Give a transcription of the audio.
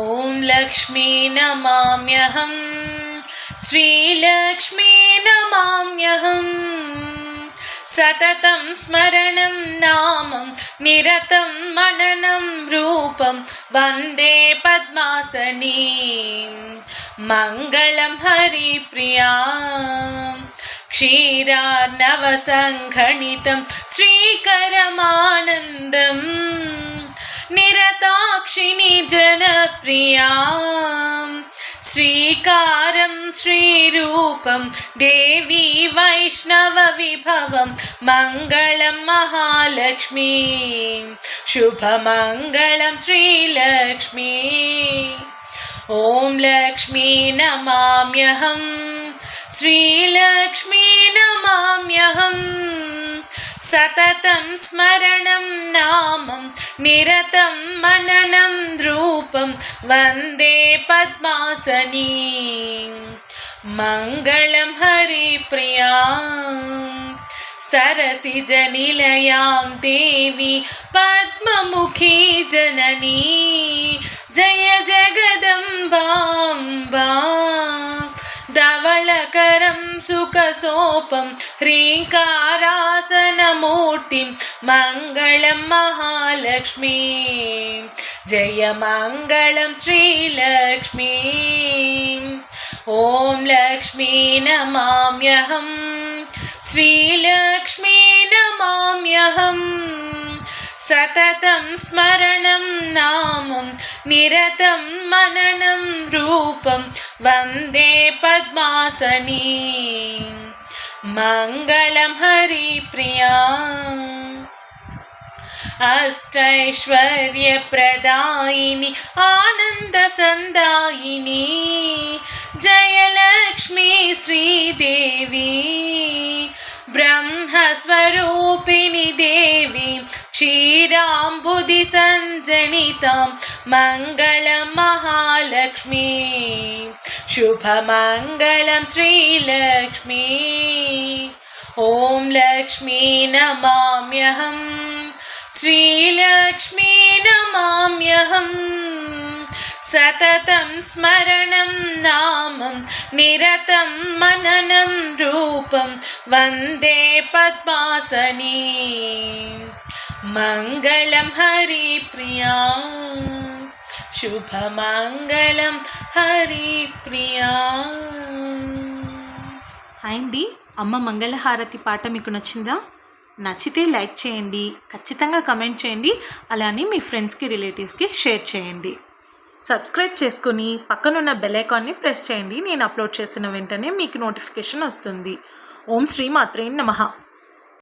ॐ लक्ष्मी नमाम्यहं श्रीलक्ष्मी नमाम्यहम् सततं स्मरणं नामं निरतं मननं रूपं वन्दे पद्मासनी मङ्गलं हरिप्रिया क्षीरार्णवसङ्घणितं श्रीकरमानन्दं निर मीनाक्षिणी जनप्रिया ശ്രീകാരം ശ്രീരൂപം ദേവി വൈഷ്ണവ വിഭവം മംഗളം മഹാലക്ഷ്മി ശുഭമംഗളം ശ്രീലക്ഷ്മി ഓം ലക്ഷ്മി നമാമ്യഹം ശ്രീലക്ഷ്മി നമാമ്യഹം सततं स्मरणं नामं निरतं मननं रूपं वन्दे पद्मासनी मङ्गलं हरिप्रिया सरसिजनिलयां देवी पद्ममुखी जननी जय जगदम्बाम्बा മംഗളകരം സുഖസോപം ഹ്രീകാരാസനമൂർത്തിം മംഗളം മഹാലക്ഷ്മി ജയ മംഗളം ശ്രീലക്ഷ്മി ഓം ലക്ഷ്മി നമാമ്യഹം ശ്രീലക്ഷ്മി നമാമ്യഹം സതതം സ്മരണം നാമം നിരതം മനനം രൂപം വന്ദേ வாசனி மங்களம் ஹரி பிரியா अष्टैश्वर्यप्रदायिनि आनन्दसन्दायिनि जयलक्ष्मी श्रीदेवी ब्रह्मस्वरूपिणि देवी क्षीराम्बुदिसञ्जनितां मङ्गलमहा शुभमङ्गलं श्रीलक्ष्मी ॐ लक्ष्मी नमाम्यहं श्रीलक्ष्मी नमाम्यहं सततं स्मरणं नामं निरतं मननं रूपं वन्दे पद्मासनी मङ्गलं हरिप्रिया శుభమంగళం ప్రియా హాయ్ అండి అమ్మ మంగళహారతి పాట మీకు నచ్చిందా నచ్చితే లైక్ చేయండి ఖచ్చితంగా కమెంట్ చేయండి అలానే మీ ఫ్రెండ్స్కి రిలేటివ్స్కి షేర్ చేయండి సబ్స్క్రైబ్ చేసుకుని పక్కనున్న బెల్ ప్రెస్ చేయండి నేను అప్లోడ్ చేసిన వెంటనే మీకు నోటిఫికేషన్ వస్తుంది ఓం శ్రీ మాత్రే నమః